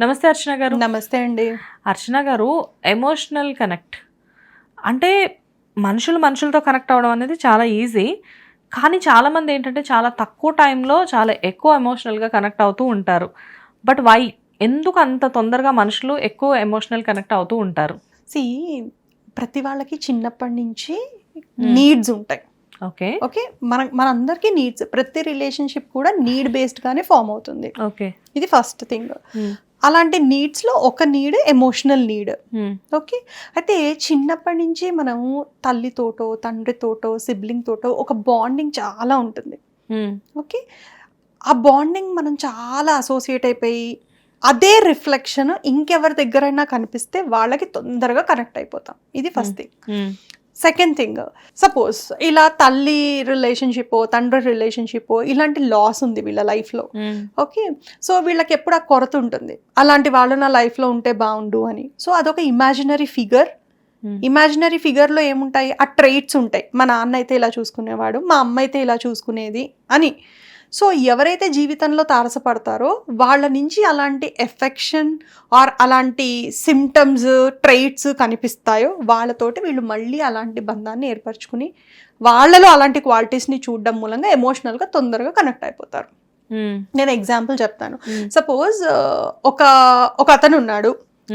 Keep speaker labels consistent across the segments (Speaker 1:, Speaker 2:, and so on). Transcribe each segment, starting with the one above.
Speaker 1: నమస్తే అర్చన గారు.
Speaker 2: నమస్తే అండి.
Speaker 1: అర్చన గారు ఎమోషనల్ కనెక్ట్ అంటే మనుషులు మనుషులతో కనెక్ట్ అవ్వడం అనేది చాలా ఈజీ కానీ చాలామంది ఏంటంటే చాలా తక్కువ టైంలో చాలా ఎక్కువ ఎమోషనల్గా కనెక్ట్ అవుతూ ఉంటారు. బట్ వై ఎందుకు అంత తొందరగా మనుషులు ఎక్కువ ఎమోషనల్ కనెక్ట్ అవుతూ ఉంటారు?
Speaker 2: సి ప్రతి వాళ్ళకి చిన్నప్పటి నుంచి నీడ్స్ ఉంటాయి.
Speaker 1: ఓకే.
Speaker 2: ఓకే? మన మనందరికీ నీడ్స్ ప్రతి రిలేషన్షిప్ కూడా నీడ్ బేస్డ్ గానే ఫామ్ అవుతుంది.
Speaker 1: ఓకే.
Speaker 2: ఇది ఫస్ట్ థింగ్ అలాంటి నీడ్స్లో ఒక నీడ్ ఎమోషనల్ నీడ్ ఓకే అయితే చిన్నప్పటి నుంచి మనము తల్లితోటో తండ్రితోటో సిబ్లింగ్ తోటో ఒక బాండింగ్ చాలా ఉంటుంది. ఓకే ఆ బాండింగ్ మనం చాలా అసోసియేట్ అయిపోయి అదే రిఫ్లెక్షన్ ఇంకెవరి దగ్గరైనా కనిపిస్తే వాళ్ళకి తొందరగా కనెక్ట్ అయిపోతాం. ఇది first thing second thing suppose ఇలా తల్లి రిలేషన్షిప్ తండ్రి రిలేషన్షిప్ ఇలాంటి లాస్ ఉంది వీళ్ళ లైఫ్లో ఓకే సో వీళ్ళకి ఎప్పుడు ఆ కొరత ఉంటుంది? అలాంటి వాళ్ళు నా లైఫ్లో ఉంటే బాగుండు అని. సో అదొక ఇమాజినరీ ఫిగర్ ఇమాజినరీ ఫిగర్లో ఏముంటాయి? ఆ ట్రైట్స్ ఉంటాయి. మా నాన్న అయితే ఇలా చూసుకునేవాడు మా అమ్మ అయితే ఇలా చూసుకునేది అని. సో ఎవరైతే జీవితంలో తారసపడతారో వాళ్ళ నుంచి అలాంటి ఎఫెక్షన్ ఆర్ అలాంటి సిమ్టమ్స్ ట్రైట్స్ కనిపిస్తాయో వాళ్ళతోటి వీళ్ళు మళ్ళీ అలాంటి బంధాన్ని ఏర్పరచుకుని వాళ్ళలో అలాంటి క్వాలిటీస్ని చూడడం మూలంగా ఎమోషనల్గా తొందరగా కనెక్ట్ అయిపోతారు. నేను ఎగ్జాంపుల్ చెప్తాను. సపోజ్ ఒక ఒక అతను ఉన్నాడు.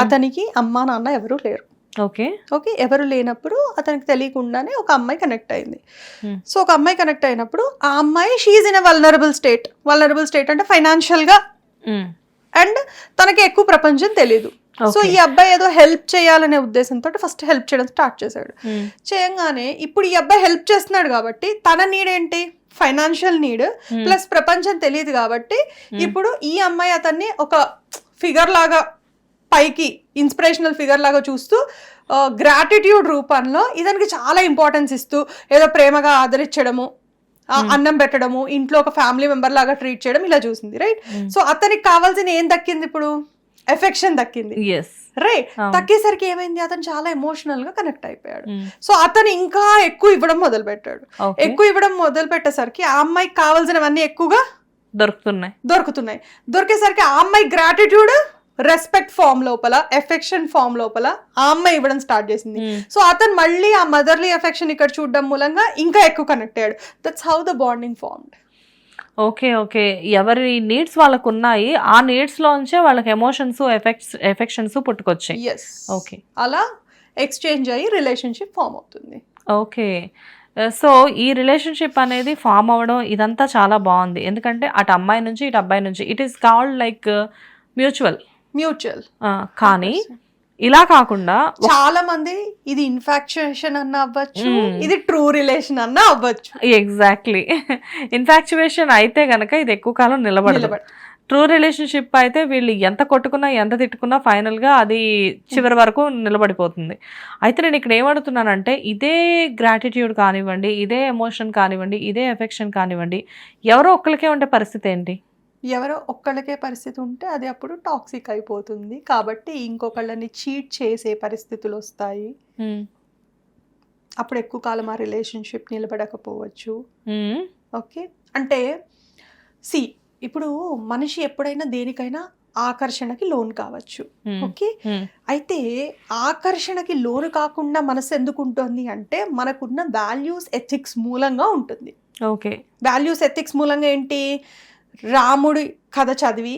Speaker 2: అతనికి అమ్మా నాన్న ఎవరు లేరు.
Speaker 1: ఓకే.
Speaker 2: ఓకే ఎవరు లేనప్పుడు అతనికి తెలియకుండానే ఒక అమ్మాయి కనెక్ట్ అయింది.
Speaker 1: Hmm.
Speaker 2: సో ఒక అమ్మాయి కనెక్ట్ అయినప్పుడు ఆ అమ్మాయి she in a vulnerable state vulnerable state అంటే ఫైనాన్షియల్గా. అండ్ తనకి ఎక్కువ ప్రపంచం తెలియదు సో ఈ అబ్బాయి ఏదో హెల్ప్ చేయాలనే ఉద్దేశంతో ఫస్ట్ హెల్ప్ చేయడం స్టార్ట్ చేశాడు. చేయంగానే ఇప్పుడు ఈ అబ్బాయి హెల్ప్ చేస్తున్నాడు కాబట్టి తన నీడ్ ఏంటి? ఫైనాన్షియల్ నీడ్ ప్లస్ ప్రపంచం తెలియదు కాబట్టి ఇప్పుడు ఈ అమ్మాయి అతన్ని ఒక ఫిగర్ లాగా పైకి ఇన్స్పిరేషనల్ ఫిగర్ లాగా చూస్తూ గ్రాటిట్యూడ్ రూపంలో ఇతనికి చాలా ఇంపార్టెన్స్ ఇస్తూ ఏదో ప్రేమగా ఆదరించడము ఆ, అన్నం పెట్టడము ఇంట్లో ఒక ఫ్యామిలీ మెంబర్ లాగా ట్రీట్ చేయడం ఇలా చూసింది రైట్ సో అతనికి కావాల్సిన ఏం దక్కింది ఇప్పుడు? ఎఫెక్షన్ దక్కింది. రైట్. దక్కేసరికి ఏమైంది? అతను చాలా ఎమోషనల్గా కనెక్ట్ అయిపోయాడు. సో అతను ఇంకా ఎక్కువ ఇవ్వడం మొదలు పెట్టాడు ఎక్కువ ఇవ్వడం మొదలు పెట్టేసరికి ఆ అమ్మాయికి కావాల్సినవన్నీ ఎక్కువగా
Speaker 1: దొరుకుతున్నాయి.
Speaker 2: దొరుకుతున్నాయి. దొరికేసరికి ఆ అమ్మాయి గ్రాటిట్యూడ్ రెస్పెక్ట్ ఫామ్ లోపల ఎఫెక్షన్ ఫామ్ లోపల ఆ అమ్మాయి ఇవ్వడం స్టార్ట్ చేసింది. సో అతను మళ్ళీ ఆ మదర్లీ ఎఫెక్షన్ ఇక్కడ చూడడం మూలంగా ఇంకా ఎక్కువ కనెక్ట్ అయ్యాడు. That's how the bonding formed
Speaker 1: okay okay. ఎవరి నీడ్స్ వాళ్ళకు ఉన్నాయి ఆ నీడ్స్ లోంచే వాళ్ళకి ఎమోషన్స్ ఎఫెక్ట్స్ ఎఫెక్షన్స్ పుట్టుకొచ్చాయి.
Speaker 2: Yes
Speaker 1: okay.
Speaker 2: అలా ఎక్స్చేంజ్ అయ్యి రిలేషన్షిప్ ఫామ్ అవుతుంది.
Speaker 1: ఓకే. సో ఈ రిలేషన్షిప్ అనేది ఫామ్ అవ్వడం ఇదంతా చాలా బాగుంది. ఎందుకంటే అటు అమ్మాయి నుంచి ఇటు అబ్బాయి నుంచి. It is called like mutual
Speaker 2: mutual.
Speaker 1: కానీ ఇలా కాకుండా
Speaker 2: చాలా మంది ఇది ఇన్ఫాక్చుయేషన్ అన్న అవ్వచ్చు. ఇది ట్రూ రిలేషన్ అన్న అవ్వచ్చు.
Speaker 1: ఎగ్జాక్ట్లీ ఇన్ఫాక్చువేషన్ అయితే గనక ఇది ఎక్కువ కాలం నిలబడదు.
Speaker 2: నిలబడ
Speaker 1: ట్రూ రిలేషన్షిప్ అయితే వీళ్ళు ఎంత కొట్టుకున్నా ఎంత తిట్టుకున్నా ఫైనల్గా అది చివరి వరకు నిలబడిపోతుంది. అయితే నేను ఇక్కడ ఏమడుతున్నానంటే ఇదే గ్రాటిట్యూడ్ కానివ్వండి ఇదే ఎమోషన్ కానివ్వండి ఇదే ఎఫెక్షన్ కానివ్వండి ఎవరో ఒక్కరికే ఉండే పరిస్థితి ఏంటి?
Speaker 2: ఎవరో ఒక్కళ్ళకే పరిస్థితి ఉంటే అది అప్పుడు టాక్సిక్ అయిపోతుంది. కాబట్టి ఇంకొకళ్ళని చీట్ చేసే పరిస్థితులు వస్తాయి. అప్పుడు ఎక్కువ కాలం ఆ రిలేషన్షిప్ నిలబడకపోవచ్చు. ఓకే? అంటే సి ఇప్పుడు మనిషి ఎప్పుడైనా దేనికైనా ఆకర్షణకి లోన్ కావచ్చు. ఓకే. అయితే ఆకర్షణకి లోను కాకుండా మనసు ఎందుకు ఉంటుంది అంటే మనకున్న వాల్యూస్ ఎథిక్స్ మూలంగా ఉంటుంది.
Speaker 1: ఓకే.
Speaker 2: వాల్యూస్ ఎథిక్స్ మూలంగా ఏంటి? రాముడి కథ చదివి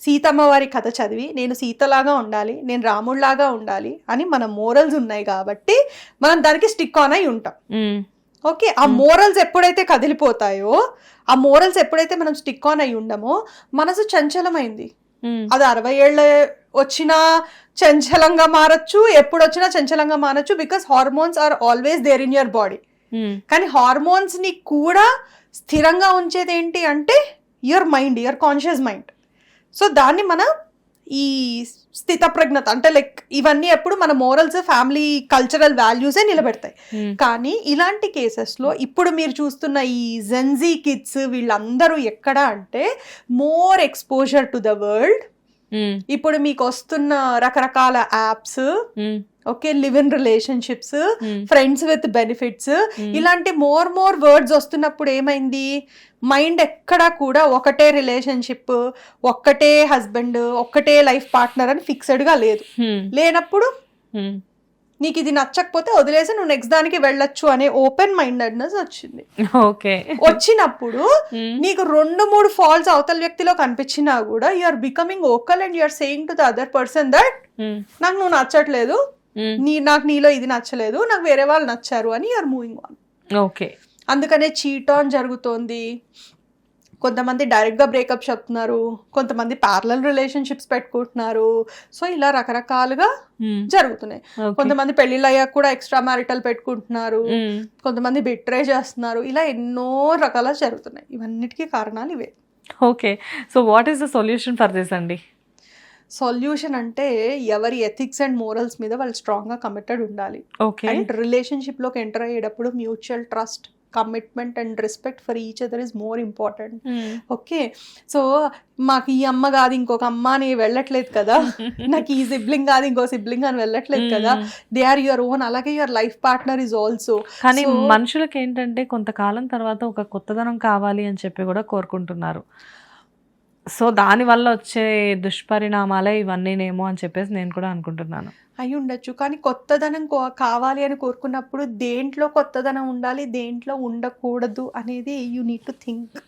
Speaker 2: సీతమ్మ వారి కథ చదివి నేను సీతలాగా ఉండాలి నేను రాముడిలాగా ఉండాలి అని మన మోరల్స్ ఉన్నాయి కాబట్టి మనం దానికి స్టిక్ ఆన్ అయి ఉంటాం. ఓకే ఆ మోరల్స్ ఎప్పుడైతే కదిలిపోతాయో ఆ మోరల్స్ ఎప్పుడైతే మనం స్టిక్ ఆన్ అయి ఉండమో మనసు చంచలమైంది. అది అరవై ఏళ్ళ వచ్చినా చంచలంగా మారచ్చు ఎప్పుడు వచ్చినా చంచలంగా మారచ్చు because hormones are always there in your body. కానీ హార్మోన్స్ని కూడా స్థిరంగా ఉంచేది ఏంటి అంటే your mind your conscious mind so దాన్ని మన ఈ స్థితప్రజ్ఞత అంటే లైక్ ఇవన్నీ ఎప్పుడు మన మోరల్స్ ఫ్యామిలీ కల్చరల్ వాల్యూసే నిలబెడతాయి
Speaker 1: మ్మ్.
Speaker 2: కానీ ఇలాంటి కేసెస్లో ఇప్పుడు మీరు చూస్తున్న ఈ జెన్జీ కిడ్స్ వీళ్ళందరూ ఎక్కడ అంటే more exposure to the world. ఇప్పుడు మీకు వస్తున్న రకరకాల apps. Okay live in relationships
Speaker 1: Hmm.
Speaker 2: Friends with benefits ఇలాంటి మోర్ మోర్ వర్డ్స్ వస్తున్నప్పుడు ఏమైంది? మైండ్ ఎక్కడా కూడా ఒకటే రిలేషన్షిప్ ఒక్కటే హస్బెండ్ ఒక్కటే లైఫ్ పార్ట్నర్ అని ఫిక్స్డ్గా లేదు.
Speaker 1: Hmm.
Speaker 2: లేనప్పుడు నీకు ఇది నచ్చకపోతే వదిలేసి నువ్వు నెక్స్ట్ దానికి వెళ్ళొచ్చు అనే ఓపెన్ మైండెడ్నెస్ వచ్చింది.
Speaker 1: ఓకే.
Speaker 2: వచ్చినప్పుడు నీకు రెండు మూడు ఫాల్స్ అవతల వ్యక్తిలో కనిపించినా కూడా you are becoming vocal and you are saying to the other person that నాకు నువ్వు నచ్చట్లేదు నీ నాకు నీలో ఇది నచ్చలేదు నాకు వేరే వాళ్ళు నచ్చారు అని యూఆర్ మూవింగ్ ఆన్
Speaker 1: ఓకే
Speaker 2: అందుకనే చీట్ ఆన్ జరుగుతోంది. కొంతమంది డైరెక్ట్గా బ్రేకప్ చెప్తున్నారు కొంతమంది ప్యారలల్ రిలేషన్షిప్స్ పెట్టుకుంటున్నారు. సో ఇలా రకరకాలుగా జరుగుతున్నాయి. కొంతమంది పెళ్ళిళ్ళు అయ్యాక కూడా ఎక్స్ట్రా మ్యారిటల్ పెట్టుకుంటున్నారు. కొంతమంది బిట్రే చేస్తున్నారు. ఇలా ఎన్నో రకాల జరుగుతున్నాయి. ఇవన్నిటికీ కారణాలు ఇవే.
Speaker 1: Okay so what is the solution for this అండి?
Speaker 2: సొల్యూషన్ అంటే ఎవరి ఎథిక్స్ అండ్ మోరల్స్ మీద వాళ్ళు స్ట్రాంగ్గా కమిటెడ్ ఉండాలి.
Speaker 1: ఓకే.
Speaker 2: అండ్ రిలేషన్షిప్లోకి ఎంటర్ అయ్యేటప్పుడు mutual trust commitment and respect for each other is more important. Okay. So మాకు ఈ అమ్మ కాదు ఇంకొక అమ్మ అని వెళ్ళట్లేదు కదా. నాకు ఈ సిబ్లింగ్ కాదు ఇంకో సిబ్లింగ్ అని వెళ్ళట్లేదు కదా. దే ఆర్ యువర్ ఓన్ అలాగే your life partner is also
Speaker 1: కానీ మనుషులకి ఏంటంటే కొంతకాలం తర్వాత ఒక కొత్తదనం కావాలి అని చెప్పి కూడా కోరుకుంటున్నారు. సో దాని వల్ల వచ్చే దుష్పరిణామాలే ఇవన్నీనేమో అని చెప్పేసి నేను కూడా అనుకుంటున్నాను.
Speaker 2: అయి ఉండొచ్చు. కానీ కొత్తదనం కావాలి అని కోరుకున్నప్పుడు దేంట్లో కొత్తదనం ఉండాలి దేంట్లో ఉండకూడదు అనేది యూ నీడ్ టు థింక్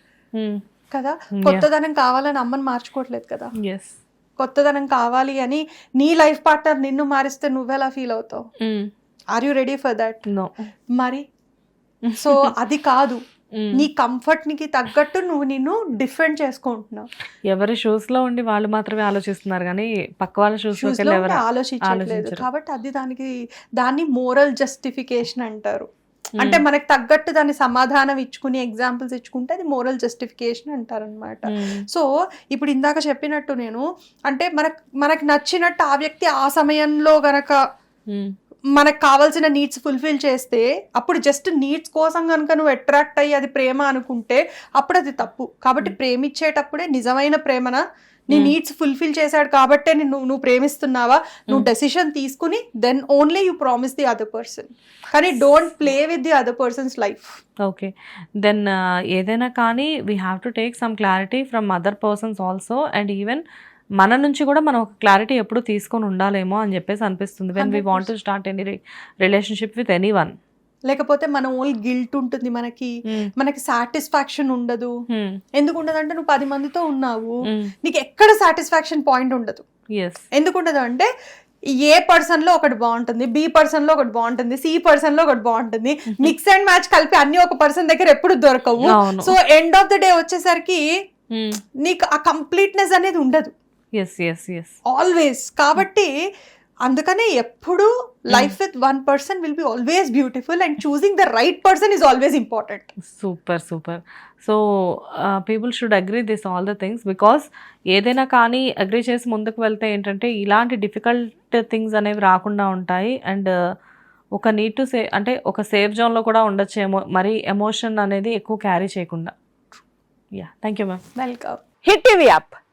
Speaker 2: కదా? కొత్తదనం కావాలని అమ్మని మార్చుకోవట్లేదు కదా?
Speaker 1: ఎస్
Speaker 2: కొత్తదనం కావాలి అని నీ లైఫ్ పార్ట్నర్ నిన్ను మారిస్తే నువ్వెలా ఫీల్ అవుతావు? Are you ready for that
Speaker 1: no
Speaker 2: మరి? సో అది కాదు. నీ కంఫర్ట్ నికి తగ్గట్టు నువ్వు నిన్ను డిఫెండ్ చేసుకుంటున్నావు
Speaker 1: ఎవరి షూస్లో ఉండి వాళ్ళు మాత్రమే ఆలోచిస్తున్నారు కానీ పక్క వాళ్ళ షూస్
Speaker 2: ఆలోచించట్లేదు
Speaker 1: ఆలోచించరు.
Speaker 2: కాబట్టి అది దానికి దాన్ని మోరల్ జస్టిఫికేషన్ అంటారు అంటే మనకు తగ్గట్టు దాన్ని సమాధానం ఇచ్చుకుని ఎగ్జాంపుల్స్ ఇచ్చుకుంటే అది మోరల్ జస్టిఫికేషన్ అంటారు అనమాట
Speaker 1: మ్మ్.
Speaker 2: సో ఇప్పుడు ఇందాక చెప్పినట్టు నేను అంటే మనకు మనకు నచ్చినట్టు ఆ వ్యక్తి ఆ సమయంలో గనక. మనకు కావాల్సిన నీడ్స్ ఫుల్ఫిల్ చేస్తే అప్పుడు జస్ట్ నీడ్స్ కోసం కనుక నువ్వు అట్రాక్ట్ అయ్యి అది ప్రేమ అనుకుంటే అప్పుడు అది తప్పు. కాబట్టి ప్రేమించేటప్పుడే నిజమైన ప్రేమన నీ
Speaker 1: Hmm.
Speaker 2: నీడ్స్ ఫుల్ఫిల్ చేశాడు కాబట్టే నిన్ను నువ్వు ప్రేమిస్తున్నావా? నువ్వు డెసిషన్ తీసుకుని then only you promise the other person కానీ don't play with the other person's life
Speaker 1: okay then ఏదైనా కానీ we have to take some clarity from other persons also and even మన నుంచి కూడా మనం ఒక క్లారిటీ ఎప్పుడు తీసుకొని ఉండాలేమో అని చెప్పేసి అనిపిస్తుంది. When we want to start any relationship with any one
Speaker 2: లేకపోతే మన ఓన్లీ గిల్ట్ ఉంటుంది మనకి. మనకి సాటిస్ఫాక్షన్ ఉండదు. ఎందుకు ఉండదు అంటే నువ్వు పది మందితో ఉన్నావు. నీకు ఎక్కడ సాటిస్ఫాక్షన్ పాయింట్ ఉండదు. ఎందుకు ఉండదు అంటే ఏ పర్సన్లో ఒకటి బాగుంటుంది బి పర్సన్లో ఒకటి బాగుంటుంది సి పర్సన్లో ఒకటి బాగుంటుంది. మిక్స్ అండ్ మ్యాచ్ కలిపి అన్ని ఒక పర్సన్ దగ్గర ఎప్పుడు దొరకవు. So end of the day వచ్చేసరికి నీకు ఆ కంప్లీట్నెస్ అనేది ఉండదు. ఆల్వేస్ కాబట్టి అందుకనే ఎప్పుడు life with one person will be always beautiful and choosing the right person is always important
Speaker 1: super super so people should agree this all the things because ఏదైనా కానీ అగ్రీ చేసి ముందుకు వెళ్తే ఏంటంటే ఇలాంటి డిఫికల్ట్ థింగ్స్ అనేవి రాకుండా ఉంటాయి అండ్ ఒక నీడ్ టు సే అంటే ఒక సేఫ్ జోన్లో కూడా ఉండొచ్చేమో మరి ఎమోషన్ అనేది ఎక్కువ క్యారీ చేయకుండా. Yeah thank you ma'am
Speaker 2: welcome
Speaker 3: hit TV app